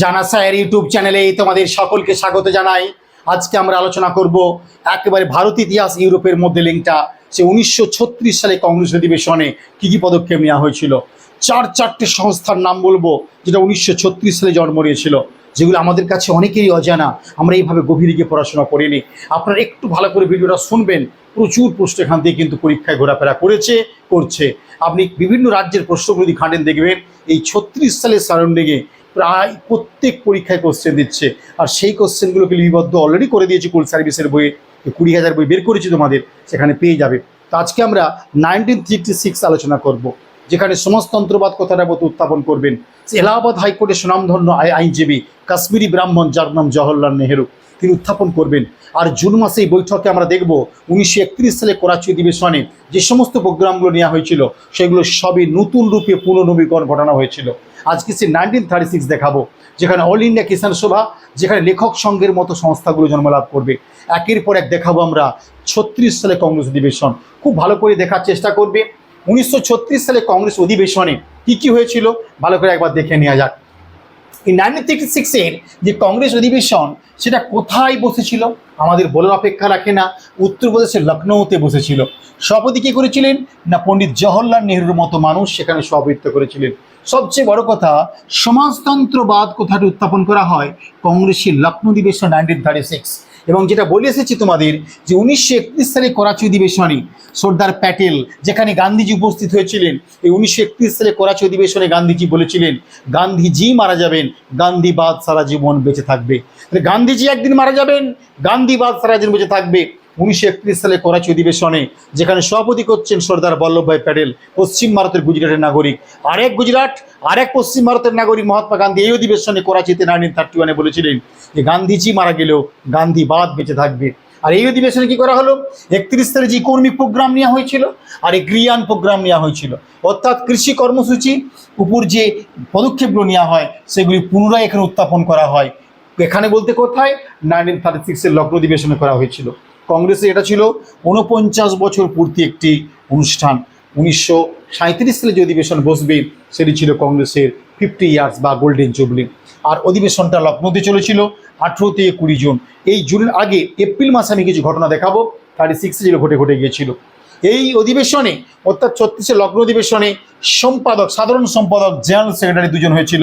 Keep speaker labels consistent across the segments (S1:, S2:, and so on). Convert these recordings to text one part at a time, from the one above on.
S1: জানা sir YouTube চ্যানেলে তোমাদের সকলকে স্বাগত জানাই। আজকে আমরা আলোচনা করব একেবারে ভারত ইতিহাস ইউরোপের মধ্যে লিঙ্কটা। সে উনিশশো ছত্রিশ সালে কংগ্রেস অধিবেশনে কী কী পদক্ষেপ নেওয়া হয়েছিল? চার চারটে সংস্থার নাম বলব, যেটা উনিশশো ছত্রিশ সালে জন্ম নিয়েছিল, যেগুলো আমাদের কাছে অনেকেরই অজানা। আমরা এইভাবে গভীরে গিয়ে পড়াশোনা করিনি। আপনারা একটু ভালো করে ভিডিওটা শুনবেন। প্রচুর প্রশ্ন এখান থেকে কিন্তু পরীক্ষায় ঘোরাফেরা করেছে, করছে। আপনি বিভিন্ন রাজ্যের প্রশ্নগুলো ঘাটেন দেখবেন, এই ছত্রিশ সালের সারাউন্ডিংয়ে প্রায় প্রত্যেক পরীক্ষায় কোশ্চেন দিচ্ছে। আর সেই কোশ্চেনগুলোকে লিপিবদ্ধ অলরেডি করে দিয়েছি কোল সার্ভিসের বইয়ে। কুড়ি হাজার বই বের করেছি তোমাদের, সেখানে পেয়ে যাবে। তো আজকে আমরা নাইনটিন সিক্স আলোচনা করব, যেখানে সমাজতন্ত্রবাদ কথাটা মতো উত্থাপন করবেন। এলাহাবাদ হাইকোর্টের সুনামধন্য আই- আইনজীবী কাশ্মীরি ব্রাহ্মণ যার নাম জওহরলাল নেহেরু। তিনি উত্থাপন করবেন। আর জুন মাসে এই বৈঠকে আমরা দেখব উনিশশো একত্রিশ সালে করাচি অধিবেশনে যে সমস্ত প্রোগ্রামগুলো নেওয়া হয়েছিল, সেগুলো সবই নতুন রূপে পুনর্নবীকরণ ঘটানো হয়েছিল। আজকে সে নাইনটিন থার্টি সিক্স দেখাবো, যেখানে অল ইন্ডিয়া কিষাণ সভা, যেখানে লেখক সংঘের মতো সংস্থাগুলো জন্মলাভ করবে। একের পর এক দেখাবো আমরা ছত্রিশ সালে কংগ্রেস অধিবেশন। খুব ভালো করে দেখার চেষ্টা করবে। উনিশশো ছত্রিশ সালে কংগ্রেস অধিবেশনে কী কী হয়েছিল, ভালো করে একবার দেখে নেওয়া যাক। এই নাইনটিন সিক্সের যে কংগ্রেস অধিবেশন, সেটা কোথায় বসেছিল? আমাদের বলার অপেক্ষা রাখে না। উত্তরপ্রদেশের লখনৌতে বসেছিল। সভাপতি কে করেছিলেন? না পণ্ডিত জওহরলাল নেহরুর মতো মানুষ সেখানে সভাপতিত্ব করেছিলেন? সবচেয়ে বড় কথা, সমাজতন্ত্রবাদ কোথাটি উত্থাপন করা হয়? কংগ্রেসের লখনৌ অধিবেশন নাইনটিন থার্টি সিক্স। এবং যেটা বলে এসেছি তোমাদের যে উনিশশো একত্রিশ সালে করাচি অধিবেশনে সর্দার প্যাটেল, যেখানে গান্ধীজি উপস্থিত হয়েছিলেন, এই উনিশশো একত্রিশ সালে করাচি অধিবেশনে গান্ধীজি বলেছিলেন, গান্ধীজি মারা যাবেন, গান্ধীবাদ সারা জীবন বেঁচে থাকবে। গান্ধীজি একদিন মারা যাবেন, গান্ধীবাদ সারা জীবন বেঁচে থাকবে। উনিশশো একত্রিশ সালে করাচি অধিবেশনে, যেখানে সভাপতি করছেন সর্দার বল্লভভাই প্যাটেল, পশ্চিম ভারতের গুজরাটের নাগরিক। আরেক গুজরাট, আরেক পশ্চিম ভারতের নাগরিক মহাত্মা গান্ধী এই অধিবেশনে করাচিতে নাইনটিন থার্টি ওয়ানে বলেছিলেন যে, গান্ধীজি মারা গেলেও গান্ধী গান্ধীবাদ বেঁচে থাকবে। আর এই অধিবেশনে কি করা হলো? একত্রিশ সালে যে কর্মী প্রোগ্রাম নেওয়া হয়েছিল, আর এই গ্রিয়ান প্রোগ্রাম নেওয়া হয়েছিল। অর্থাৎ কৃষি কর্মসূচি, উপর যে পদক্ষেপগুলো নেওয়া হয়, সেগুলি পুনরায় এখানে উত্থাপন করা হয়। এখানে বলতে কোথায়? নাইনটিন থার্টি সিক্সের লগ্ন অধিবেশনে করা হয়েছিল। কংগ্রেসে এটা ছিল উনপঞ্চাশ বছর পূর্তি একটি অনুষ্ঠান। উনিশশো সাঁত্রিশ সালে যে অধিবেশন বসবে, সেটি ছিল কংগ্রেসের ফিফটি ইয়ার্স বা গোল্ডেন জুবলি। আর অধিবেশনটা লখনৌতে চলেছিল আঠেরো থেকে কুড়ি জুন। এই জুনের আগে এপ্রিল মাসে আমি কিছু ঘটনা দেখাবো। থার্টি সিক্সে যেগুলো ঘটে ঘটে গিয়েছিল। এই অধিবেশনে, অর্থাৎ ছত্রিশে লগ্ন অধিবেশনে, সম্পাদক, সাধারণ সম্পাদক, জেনারেল সেক্রেটারি দুজন হয়েছিল।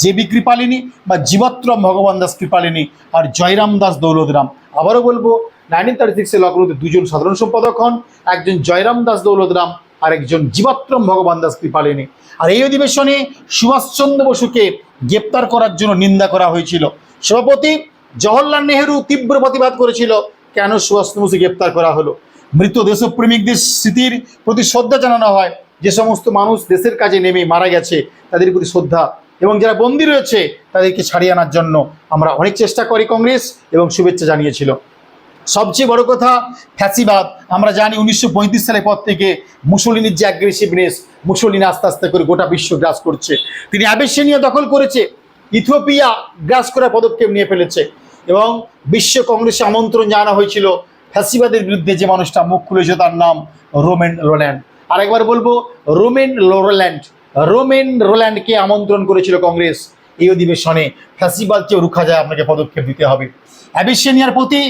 S1: জেবি কৃপালিনী বা জীবাত্রম ভগবান দাস কৃপালিনী আর জয়রাম দাস দৌলতরাম আবারও বলব নাইনটিন থার্টি সিক্সে লগ্নতে দুজন সাধারণ সম্পাদক হন, একজন জয়রাম দাস দৌলতরাম আর একজন জীবাত্রম ভগবান দাস কৃপালিনী। আর এই অধিবেশনে সুভাষচন্দ্র বসুকে গ্রেপ্তার করার জন্য নিন্দা করা হয়েছিল। সভাপতি জওহরলাল নেহেরু তীব্র প্রতিবাদ করেছিল, কেন সুভাষচন্দ্র বসু গ্রেপ্তার করা হলো? মৃত দেশপ্রেমিকদের স্মৃতির প্রতি শ্রদ্ধা জানানো হয়। যে সমস্ত মানুষ দেশের কাজে নেমে মারা গেছে, তাদের প্রতি শ্রদ্ধা। এবং যারা বন্দী রয়েছে, তাদেরকে ছাড়িয়ে আনার জন্য আমরা অনেক চেষ্টা করি কংগ্রেস এবং শুভেচ্ছা জানিয়েছিল। সবচেয়ে বড় কথা, ফ্যাসিবাদ। আমরা জানি উনিশশো পঁয়ত্রিশ সালের পর থেকে মুসলিনের যে অ্যাগ্রেসিভনেস মুসলিন আস্তে আস্তে করে গোটা বিশ্ব গ্রাস করছে। তিনি অ্যাবেশিনিয়া দখল করেছে, ইথিওপিয়া গ্রাস করার পদক্ষেপ নিয়ে ফেলেছে। এবং বিশ্ব কংগ্রেসে আমন্ত্রণ জানানো হয়েছিল ফ্যাসিবাদের বিরুদ্ধে যে মানুষটা মুখ খুলেছে তার নাম রোমেন রোল্যান্ড। আরেকবার বলব, রোমেন রোল্যান্ড, রোমেন রোল্যান্ডকে আমন্ত্রণ করেছিল কংগ্রেস এই অধিবেশনে। ফ্যাসিবাদকে রুখা যায় আপনাকে পদক্ষেপ দিতে হবে। অ্যাবিসিনিয়ার প্রতি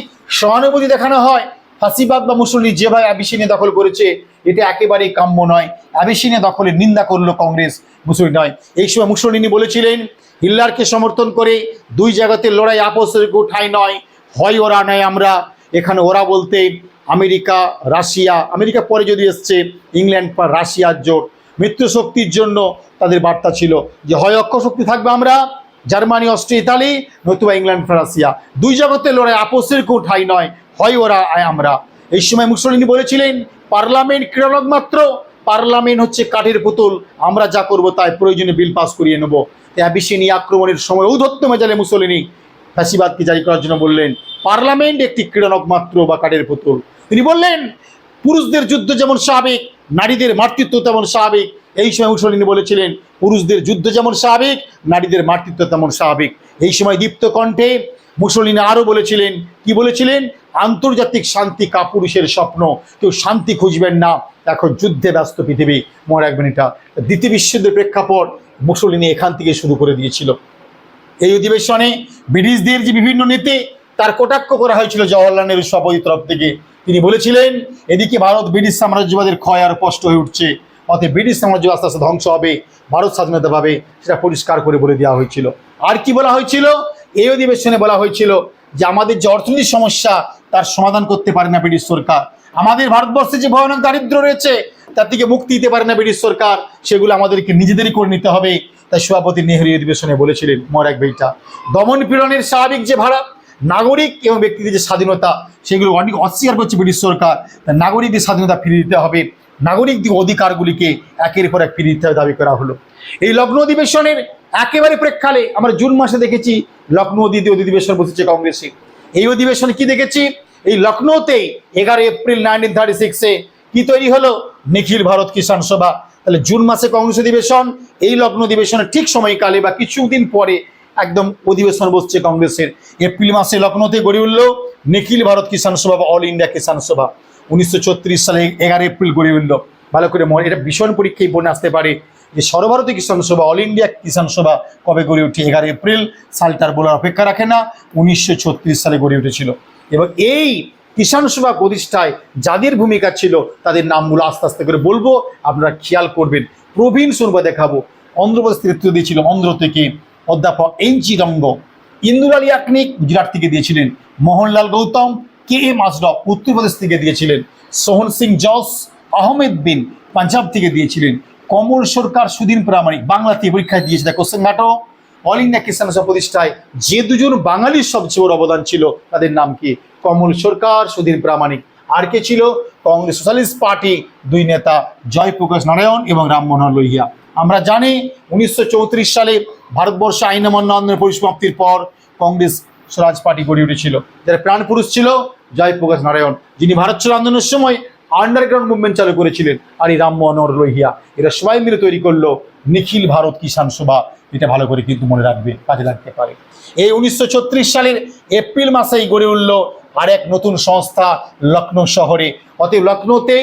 S1: সহানুভূতি দেখানো হয়। ফাঁসিবাদ বা মুসলিম যেভাবে অ্যাবিসিনিয়া দখল করেছে, এটা একেবারেই কাম্য নয়। অ্যাবিসিনিয়া দখলের নিন্দা করল কংগ্রেস, মুসলিম নয়। এই সময় মুসলিনী বলেছিলেন হিল্লারকে সমর্থন করে দুই জায়গাতে লড়াই আপোষের ঠাই নয়, হয় ওরা নয় আমরা। এখানে ওরা বলতে আমেরিকা, রাশিয়া, আমেরিকা পরে যদি এসছে, ইংল্যান্ড বা রাশিয়ার জোট। মিত্র শক্তির জন্য তাদের বার্তা ছিল যে, হয় অক্ষ শক্তি থাকবে আমরা, জার্মানি, অস্ট্রিয়া, ইতালি, নতুবা ইংল্যান্ড রাশিয়া। দুই জগতে লড়াই আপোষের কেউ নয়, হয় ওরা, আয় আমরা। এই সময় মুসলিনী বলেছিলেন, পার্লামেন্ট ক্রীড়ালক মাত্র, পার্লামেন্ট হচ্ছে কাঠের পুতুল, আমরা যা করব তাই প্রয়োজনে বিল পাস করিয়ে নেব। অ্যাবিসিনি আক্রমণের সময় ঔধত্য মেজালে মুসলিনী ফ্যাসিবাদকে জারি করার জন্য বললেন, পার্লামেন্ট একটি ক্রীড়ানক মাত্র বা কাঠের পুতুল তিনি বললেন, পুরুষদের যুদ্ধ যেমন স্বাভাবিক নারীদের মাতৃত্ব তেমন স্বাভাবিক এই সময় মুসলিনী বলেছিলেন, পুরুষদের যুদ্ধ যেমন স্বাভাবিক নারীদের মাতৃত্ব তেমন স্বাভাবিক এই সময় দীপ্ত কণ্ঠে মুসলিনী আরও বলেছিলেন, কি বলেছিলেন? আন্তর্জাতিক শান্তি কাপুরুষের স্বপ্ন, কেউ শান্তি খুঁজবেন না। এখন যুদ্ধে ব্যস্ত পৃথিবী। মনে রাখবেন এটা। দ্বিতীয় বিশ্বযুদ্ধের প্রেক্ষাপট মুসলিনী এখান থেকে শুরু করে দিয়েছিল। এই অধিবেশনে ব্রিটিশদের যে বিভিন্ন নীতি, তার কটাক্ষ করা হয়েছিল জওয়াহরলাল নেহরু সভাপতি তরফ থেকে। তিনি বলেছিলেন, এদিকে ভারত ব্রিটিশ সাম্রাজ্যবাদের ক্ষয় আর স্পষ্ট হয়ে উঠছে। অতএব ব্রিটিশ সাম্রাজ্য আস্তে আস্তে ধ্বংস হবে, ভারত স্বাধীনতা পাবে, সেটা পরিষ্কার করে বলে দেওয়া হয়েছিল। আর কি বলা হয়েছিল? এই অধিবেশনে বলা হয়েছিল যে, আমাদের যে অর্থনৈতিক সমস্যা, তার সমাধান করতে পারে না ব্রিটিশ সরকার। আমাদের ভারতবর্ষে যে ভয়ানক দারিদ্র রয়েছে তার থেকে মুক্তি দিতে পারে না ব্রিটিশ সরকার, সেগুলো আমাদেরকে নিজেদেরই করে নিতে হবে। তাই সভাপতি নেহরু অধিবেশনে বলেছিলেন মরাক বেইটা। দমন পীড়নের স্বাভাবিক যে ভাড়া, নাগরিক এবং ব্যক্তিদের যে স্বাধীনতা, সেগুলো অনেক অস্বীকার করছে ব্রিটিশ সরকার। নাগরিকদের স্বাধীনতা ফিরিয়ে দিতে হবে। নাগরিকদের অধিকারগুলিকে একের পর এক ফিরিয়ে দিতে হবে দাবি করা হলো। এই লগ্ন অধিবেশনের একেবারে প্রেক্ষালে আমরা জুন মাসে দেখেছি লখনৌ দ্বিতীয় অধিবেশন বসেছে কংগ্রেসে। এই অধিবেশনে কি দেখেছি? এই লখনৌতে এগারো এপ্রিল নাইনটিন থার্টি সিক্সে কি তৈরি হলো? নিখিল ভারত কিষাণ সভা। তাহলে জুন মাসে কংগ্রেস অধিবেশন, এই লগ্ন অধিবেশনের ঠিক সময়কালে বা কিছুদিন পরে একদম অধিবেশন বসছে কংগ্রেসের। এপ্রিল মাসে লখনৌতে গড়ে উঠল নিখিল ভারত কিষাণ সভা বা অল ইন্ডিয়া কিষাণ সভা। উনিশশো ছত্রিশ সালে এগারো এপ্রিল গড়ে উঠল। ভালো করে মনে, এটা ভীষণ পরীক্ষায় বনে আসতে পারে যে সর্বভারতীয় কিষাণ সভা, অল ইন্ডিয়া কিষাণ সভা কবে গড়ে উঠে? এগারো এপ্রিল সালটার বলার অপেক্ষা রাখে না, উনিশশো ছত্রিশ সালে গড়ে উঠেছিল। এবং এই কিষাণ সভা প্রতিষ্ঠায় যাদের ভূমিকা ছিল, তাদের নামগুলো আস্তে আস্তে করে বলব। আপনারা খেয়াল করবেন, প্রবীণ সুরবা দেখাবো। অন্ধ্রপ্রদেশ নেতৃত্ব দিয়েছিল অন্ধ্র থেকে অধ্যাপক এন জি রঙ্গ। ইন্দুর আলী ইয়াকনিক গুজরাট থেকে দিয়েছিলেন। মোহনলাল গৌতম, কে এম আজরফ উত্তরপ্রদেশ থেকে দিয়েছিলেন। সোহন সিং জস, আহমেদ বিন পাঞ্জাব থেকে দিয়েছিলেন। কমল সরকার সুদিন প্রামাণিক বাংলা থেকে পরীক্ষায় দিয়েছে, দেখো ঘাটো অল ইন্ডিয়া কিষাণ প্রতিষ্ঠায় যে দুজন বাঙালির সবচেয়ে বড় অবদান ছিল, তাদের নাম কি? কমল সরকার, সুধীর প্রামাণিক। আর কে ছিল? কংগ্রেস সোশ্যালিস্ট পার্টি, দুই নেতা, জয়প্রকাশ নারায়ণ এবং রাম মনোহর লোহিয়া। আমরা জানি, উনিশশো চৌত্রিশ সালে ভারতবর্ষে আইন অমান্য পরিসমাপ্তির পর কংগ্রেস স্বরাজ পার্টি গড়ে উঠেছিল। যারা প্রাণপুরুষ ছিল, জয়প্রকাশ নারায়ণ, যিনি ভারত ছাড়ো আন্দোলনের সময় আন্ডারগ্রাউন্ড মুভমেন্ট চালু করেছিলেন। আর এই রাম মনোহর লোহিয়া। এরা সবাই মিলে তৈরি করল নিখিল ভারত কিষাণ সভা। এটা ভালো করে কিন্তু মনে রাখবে, কাজে লাগতে পারে। এই উনিশশো ছত্রিশ সালের এপ্রিল মাসেই গড়ে উঠল আর এক নতুন সংস্থা লখনৌ শহরে। অতএব লখনৌতে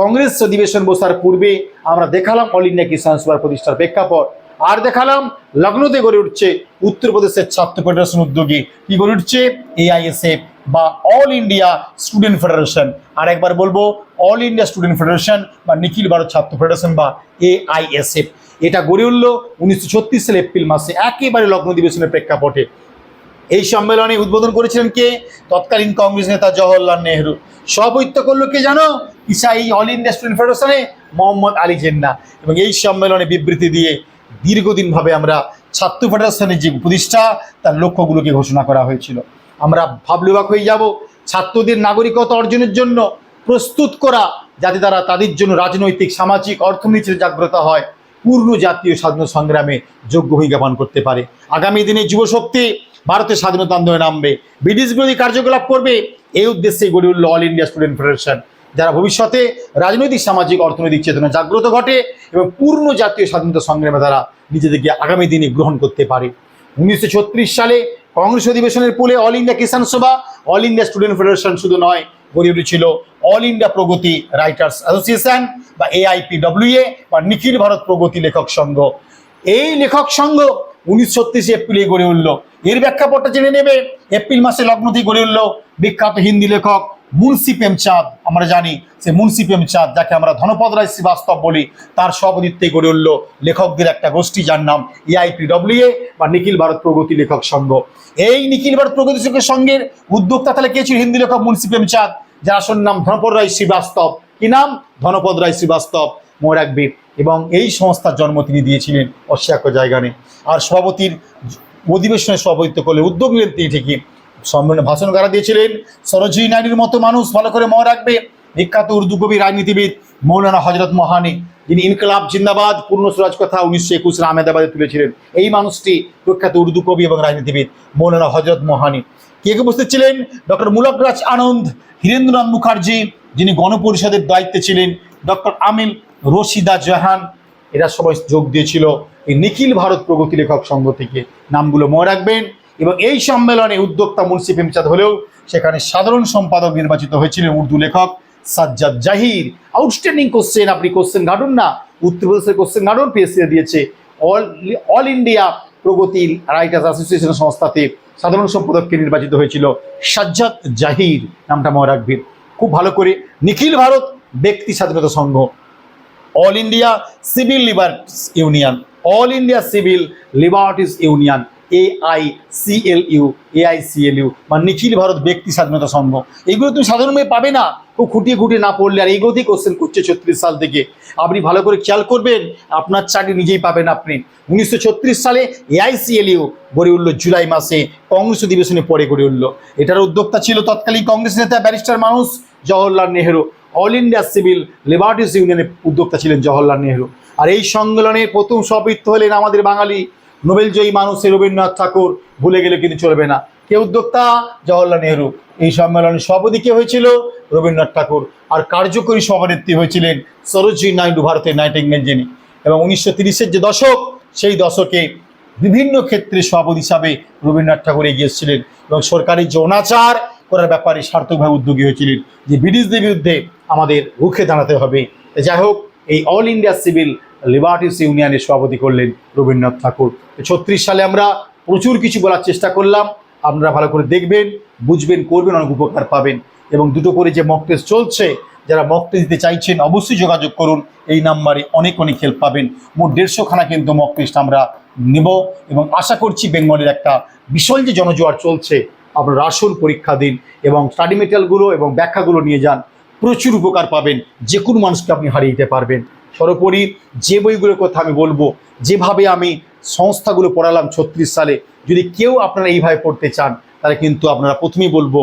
S1: কংগ্রেস অধিবেশন বসার পূর্বে আমরা দেখালাম অল ইন্ডিয়া কিষাণ সভার প্রতিষ্ঠার প্রেক্ষাপট। আর দেখালাম লখনৌতে গড়ে উঠছে উত্তরপ্রদেশের ছাত্র ফেডারেশন উদ্যোগে। কি গড়ে উঠছে? এআইএসএফ বা অল ইন্ডিয়া স্টুডেন্ট ফেডারেশন আর একবার বলব অল ইন্ডিয়া স্টুডেন্ট ফেডারেশন বা নিখিল ভারত ছাত্র ফেডারেশন বা এআইএসএফ এটা গড়ে উঠল উনিশশো সালে এপ্রিল মাসে, একেবারে লগ্ন অধিবেশনের প্রেক্ষাপটে। এই সম্মেলনে উদ্বোধন করেছিলেন কে? তৎকালীন কংগ্রেস নেতা জওহরলাল নেহরু। সভাপতিত্ব করল কে জানো? ইসা এই অল ইন্ডিয়া স্টুডেন্ট ফেডারেশনে মোহাম্মদ আলী জেন্না। এবং এই সম্মেলনে বিবৃতি দিয়ে দীর্ঘদিনভাবে আমরা ছাত্র ফেডারেশনের যে প্রতিষ্ঠা তার লক্ষ্যগুলোকে ঘোষণা করা হয়েছিল। আমরা ভাবলেবাক হয়ে যাব। ছাত্রদের নাগরিকতা অর্জনের জন্য প্রস্তুত করা, যাতে তারা তাদের জন্য রাজনৈতিক, সামাজিক, অর্থনীতির জাগ্রত হয়, পূর্ণ জাতীয় স্বাধীনতা সংগ্রামে যোগ্য ভূমিকা করতে পারে। আগামী দিনে যুবশক্তি ভারতের স্বাধীনতা আন্দোলনে নামবে। ব্রিটিশ বিরোধী কার্যকলাপ করবে। এই উদ্দেশ্যে গড়ে উঠল অল ইন্ডিয়া স্টুডেন্ট ফেডারেশন যারা ভবিষ্যতে রাজনৈতিক, সামাজিক, অর্থনৈতিক চেতনা জাগ্রত ঘটে এবং পূর্ণ জাতীয় স্বাধীনতা সংগ্রামে তারা নিজেদেরকে আগামী দিনে গ্রহণ করতে পারে। উনিশশো ছত্রিশ সালে কংগ্রেস অধিবেশনের পুলে অল ইন্ডিয়া কিষাণ সভা, অল ইন্ডিয়া স্টুডেন্ট ফেডারেশন শুধু নয়, গড়ে উঠেছিল all India Pragati writers association বা এআইপিডব্লিউএ বা নিখিল ভারত প্রগতি লেখক সংঘ। এই লেখক সংঘ উনিশশো এপ্রিলে গড়ে উঠল। এর ব্যাখ্যাপটটা জেনে নেবে, এপ্রিল মাসে লগ্নতেই গড়ে উঠল বিখ্যাত হিন্দি লেখক মুন্সি প্রেমচাঁদ আমরা জানি সে মুন্সি প্রেমচাঁদ যাকে আমরা ধনপদ রায় শ্রীবাস্তব বলি, তার সভাপতিত্বে গড়ে উঠল লেখকদের একটা গোষ্ঠী যার নাম এআইপিডব্লিউএ বা নিখিল ভারত প্রগতি লেখক সংঘ। এই নিখিল ভারত প্রগতি লেখক সংঘের উদ্যোক্তা তাহলে কে ছিল হিন্দি লেখক মুন্সি প্রেমচাঁদ যার আসল নাম ধনপদ রায় শ্রীবাস্তব। কি নাম? ধনপদ রায় শ্রীবাস্তব মনে রাখবে এবং এই সংস্থার জন্ম তিনি দিয়েছিলেন অস্যাক্য জায়গা নেই আর সভাপতির অধিবেশনে সভাপতিত্ব করলে উদ্যোগ নিলেন তিনি ঠিকই। সম্মেলনে ভাষণ গারা দিয়েছিলেন। সরোজিনী নাইডুর মতো মানুষ ভালো করে মনে রাখবে। বিখ্যাত উর্দু কবি, রাজনীতিবিদ মৌলানা হজরত মহানি, যিনি ইনকলাব, জিন্দাবাদ, পূর্ণ সুরাজ কথা উনিশশো একুশে আহমেদাবাদে তুলেছিলেন। এই মানুষটি প্রখ্যাত উর্দু কবি এবং রাজনীতিবিদ মৌলানা হজরত মহানি। কে কে উপস্থিত ছিলেন? ডক্টর মুলকরাজ আনন্দ, হীরেন্দ্রনাথ মুখার্জি, যিনি গণপরিষদের দায়িত্বে ছিলেন। ডক্টর আমিল রশিদা জাহান, এরা সবাই যোগ দিয়েছিল। এই নিখিল ভারত প্রগতি লেখক সংঘ থেকে। নামগুলো মনে রাখবেন। এবং এই সম্মেলনে উদ্যোক্তা মুন্সি প্রেমচাঁদ হলেও সেখানে সাধারণ সম্পাদক নির্বাচিত হয়েছিলেন উর্দু লেখক সাজ্জাদ জাহির। আউটস্ট্যান্ডিং কোশ্চেন আপনি কোশ্চেন ঘাটুন না। উত্তরপ্রদেশের কোশ্চেন ঘাটুন। পিএসসি দিয়েছে all all India Pragati writers association সংস্থাতে সাধারণ সম্পাদককে নির্বাচিত হয়েছিল সাজ্জাদ জাহির। নামটা মনে রাখবেন। খুব ভালো করে। নিখিল ভারত ব্যক্তি স্বাধীনতা সংঘ। All India civil liberties union all India civil liberties union AI CL U AI CL বা নিখিল ভারত ব্যক্তি স্বাধীনতা সংঘ। এগুলো তুমি সাধারণভাবে পাবে না। খুব খুঁটিয়ে খুঁটিয়ে না পড়লে আর এইগুলোতেই কোশ্চেন করছে ছত্রিশ সাল থেকে। আপনি ভালো করে খেয়াল করবেন, আপনার চাকরি নিজেই পাবেন আপনি। উনিশশো ছত্রিশ সালে এআইসিএলইউ গড়ে উঠল জুলাই মাসে, কংগ্রেস অধিবেশনে পরে গড়ে উঠল। এটার উদ্যোক্তা ছিল তৎকালীন কংগ্রেস নেতা ব্যারিস্টার মানুষ Jawaharlal Nehru. All India civil liberties ইউনিয়নের উদ্যোক্তা ছিলেন জওহরলাল নেহরু। আর এই সম্মেলনের প্রথম সভাপতিত্ব হলেন আমাদের বাঙালি নোবেলজয়ী মানুষ রবীন্দ্রনাথ ঠাকুর ভুলে গেলে কিন্তু চলবে না। কে উদ্যোক্তা? জওহরলাল নেহরু। এই সম্মেলনের সভাপতি কে হয়েছিল? রবীন্দ্রনাথ ঠাকুর। আর কার্যকরী সভানেত্রী হয়েছিলেন সরোজিনী নাইডু, ভারতের নাইটিঙ্গেল যিনি। এবং উনিশশো তিরিশের যে দশক, সেই দশকে বিভিন্ন ক্ষেত্রে সভাপতি হিসাবে রবীন্দ্রনাথ ঠাকুর এগিয়ে এসেছিলেন এবং সরকারি যে অনাচার করার ব্যাপারে সার্থকভাবে উদ্যোগী হয়েছিলেন, যে ব্রিটিশদের বিরুদ্ধে আমাদের রুখে দাঁড়াতে হবে। যাই হোক, এই অল ইন্ডিয়া সিভিল লিবার্টিস ইউনিয়নের সভাপতি করলেন রবীন্দ্রনাথ ঠাকুর। ছত্রিশ সালে আমরা প্রচুর কিছু বলার চেষ্টা করলাম। আপনারা ভালো করে দেখবেন, বুঝবেন, করবেন, অনেক উপকার পাবেন। এবং দুটো করে যে মক টেস্ট চলছে, যারা মক টেস্ট দিতে চাইছেন, অবশ্যই যোগাযোগ করুন। এই নাম্বারে অনেক অনেক হেল্প পাবেন। মোট দেড়শোখানা কিন্তু মক টেস্ট আমরা নেব। এবং আশা করছি বেঙ্গলের একটা বিশাল যে জনজোয়ার চলছে, আপনারা আসল পরীক্ষা দিন এবং স্টাডি মেটেরিয়ালগুলো এবং ব্যাখ্যাগুলো নিয়ে যান। প্রচুর উপকার পাবেন। যে কোনো মানুষকে আপনি হারিয়ে দিতে পারবেন। সর্বোপরি যে বইগুলোর কথা আমি বলব, যেভাবে আমি সংস্থাগুলো পড়ালাম ছত্রিশ সালে, যদি কেউ আপনারা এইভাবে পড়তে চান, তাহলে কিন্তু আপনারা প্রথমেই বলব,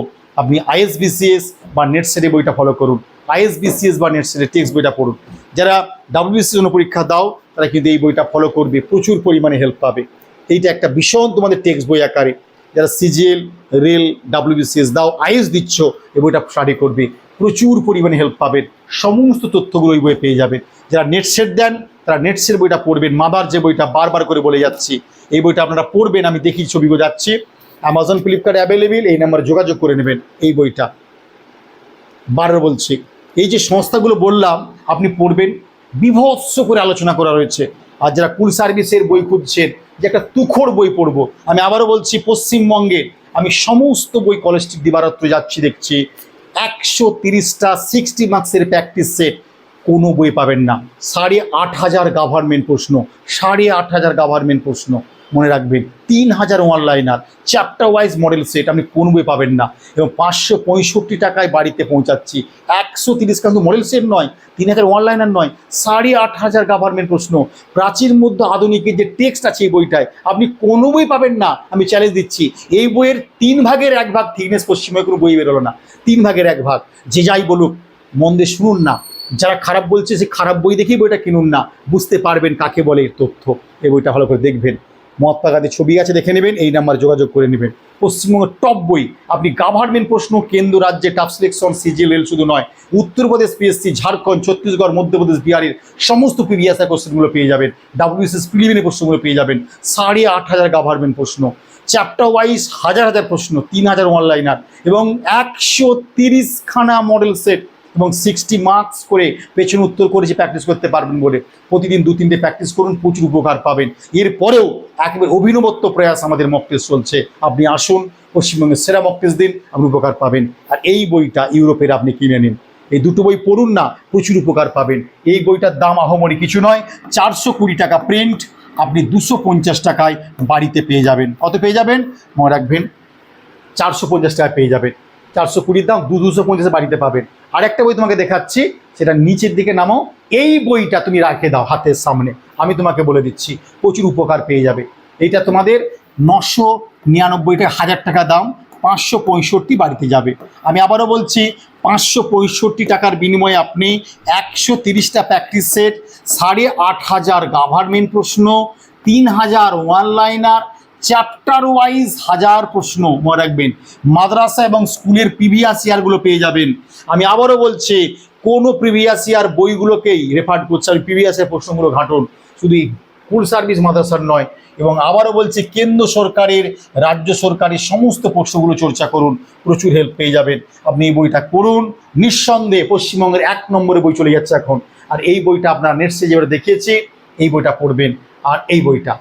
S1: আপনি আইএসবিসিএস বা নেট সেটে বইটা ফলো করুন। আইএসবিসিএস বা নেট সেটে টেক্সট বইটা পড়ুন। যারা ডাব্লিউবিসির জন্য পরীক্ষা দাও, তারা কিন্তু এই বইটা ফলো করবে, প্রচুর পরিমাণে হেল্প পাবে। এইটা একটা ভীষণ তোমাদের টেক্সট বই আকারে। যারা সিজিএল, রেল ডাব্লিউবিসিএস দাও, আইএস দিচ্ছ, এই বইটা স্টাডি করবে, প্রচুর পরিমাণে হেল্প পাবেন সমস্ত তথ্যগুলো ওই বইয়ে পেয়ে যাবেন যারা নেট সেট দেন, তারা নেট সেট বইটা পড়বেন। মাদার যে বইটা বারবার করে বলে যাচ্ছি, এই বইটা আপনারা পড়বেন, আমি দেখি ছবিগুলো যাচ্ছি অ্যামাজন ফ্লিপকার্ট অ্যাভেলেবেল এই নাম্বারে যোগাযোগ করে নেবেন এই বইটা। বারবার বলছি, এই যে সংস্থাগুলো বললাম, আপনি পড়বেন, বিভৎস করে আলোচনা করা রয়েছে। আর যারা কুল সার্ভিসের বই খুঁজছেন, যে একটা তুখোর বই পড়ব, আমি আবারও বলছি, পশ্চিমবঙ্গে আমি সমস্ত বই কলেজ স্ট্রিট দিবারাত্র যাচ্ছি, দেখছি, একশো তিরিশটা সিক্সটি মার্কসের প্র্যাকটিস সেট কোনো বই পাবেন না। সাড়ে আট হাজার গভর্নমেন্ট প্রশ্ন, সাড়ে আট হাজার গভর্নমেন্ট প্রশ্ন মনে রাখবেন। তিন হাজার one liner chapter wise model set আপনি কোন বই পাবেন না। এবং পাঁচশো পঁয়ষট্টি টাকায় বাড়িতে পৌঁছাচ্ছি। একশো তিরিশ কিন্তু মডেল সেট নয়, তিন হাজার অনলাইনার নয়, সাড়ে আট হাজার গভর্নমেন্ট প্রশ্ন। প্রাচীর মধ্যে আধুনিকের যে টেক্সট আছে এই বইটায়, আপনি কোনো বই পাবেন না, আমি চ্যালেঞ্জ দিচ্ছি। এই বইয়ের তিন ভাগের এক ভাগ থিকনেস পশ্চিমবঙ্গে কোনো বই বেরোলো না। তিন ভাগের এক ভাগ, যে যাই বলুক, মন দিয়ে শুনুন না। যারা খারাপ বলছে সে খারাপ বই দেখেই বইটা কিনুন না। বুঝতে পারবেন কাকে বলে এর তথ্য। এই বইটা ভালো করে দেখবেন। মহাত্মা গান্ধীর ছবি আছে, দেখে নেবেন, এই নাম্বার যোগাযোগ করে নেবেন। পশ্চিমবঙ্গের টপ বই, আপনি গভর্নমেন্ট প্রশ্ন, কেন্দ্র রাজ্যে টাপ সিলেকশন সিজিএল শুধু নয়, উত্তরপ্রদেশ পিএসসি ঝাড়খণ্ড, ছত্তিশগড়, মধ্যপ্রদেশ, বিহারের সমস্ত প্রিভিয়াস কোশ্চেনগুলো পেয়ে যাবেন। ডাব্লিউবিসিএস প্রিলিমিনারি প্রশ্নগুলো পেয়ে যাবেন। সাড়ে আট হাজার গভর্নমেন্ট প্রশ্ন চ্যাপ্টার ওয়াইজ হাজার হাজার প্রশ্ন, তিন হাজার অনলাইনার এবং একশো তিরিশখানা মডেল সেট এবং সিক্সটি মার্কস করে পেছনে উত্তর করে যে প্র্যাকটিস করতে পারবেন বলে প্রতিদিন দু, তিনটে প্র্যাকটিস করুন, প্রচুর উপকার পাবেন। এরপরেও একেবারে অভিনবত্ব প্রয়াস আমাদের মক টেস্ট চলছে। আপনি আসুন, পশ্চিমবঙ্গের সেরা মক টেস্ট দিন, আপনি উপকার পাবেন। আর এই বইটা ইউরোপের আপনি কিনে নিন। এই দুটো বই পড়ুন না, প্রচুর উপকার পাবেন। এই বইটার দাম আহমরি কিছু নয়, চারশো কুড়ি টাকা প্রিন্ট আপনি দুশো পঞ্চাশ টাকায় বাড়িতে পেয়ে যাবেন। কত পেয়ে যাবেন? মনে রাখবেন, চারশো পঞ্চাশ টাকায় পেয়ে যাবেন। চারশো কুড়ির দাম দু দুশো পঞ্চাশে বাড়িতে পাবেন। আর একটা বই তোমাকে দেখাচ্ছি, সেটা নিচের দিকে নামো এই বইটা তুমি রাখে দাও হাতের সামনে। আমি তোমাকে বলে দিচ্ছি, প্রচুর উপকার পেয়ে যাবে। এইটা তোমাদের নশো নিরানব্বইটা হাজার টাকা দাম, পাঁচশো পঁয়ষট্টি বাড়িতে যাবে। আমি আবারও বলছি, পাঁচশো পঁয়ষট্টি টাকার বিনিময়ে আপনি একশো তিরিশটা প্র্যাকটিস সেট, সাড়ে আট হাজার গভর্নমেন্ট প্রশ্ন, তিন হাজার ওয়ান লাইনার চ্যাপ্টার ওয়াইজ হাজার প্রশ্ন মনে রাখবেন। মাদ্রাসা এবং স্কুলের প্রিভিয়াস ইয়ারগুলো পেয়ে যাবেন। আমি আবারও বলছি, কোনো প্রিভিয়াস ইয়ার বইগুলোকেই রেফার করছে। আমি প্রিভিয়াস প্রশ্নগুলো ঘাটুন। শুধু ফুল সার্ভিস মাদ্রাসার নয়, এবং আবারও বলছি, কেন্দ্র সরকারের, রাজ্য সরকারের সমস্ত প্রশ্নগুলো চর্চা করুন। প্রচুর হেল্প পেয়ে যাবেন। আপনি এই বইটা করুন নিঃসন্দেহে পশ্চিমবঙ্গের এক নম্বরে বই চলে যাচ্ছে এখন। আর এই বইটা আপনার নেটসে যেভাবে দেখিয়েছি, এই বইটা পড়বেন। আর এই বইটা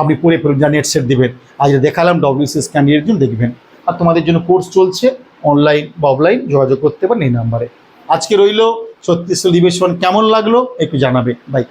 S1: আপনি পড়ে ফেলুন যা নেট সেট দেবেন। আজ দেখালাম ডব্লিউসি ক্যান্ডিডেট জন্য দেখবেন। আর তোমাদের জন্য কোর্স চলছে অনলাইন বা অফলাইন যোগাযোগ করতে পারেন এই নাম্বারে আজকে রইল ছত্রিশ অধিবেশন কেমন লাগল একটু জানাবে। বাই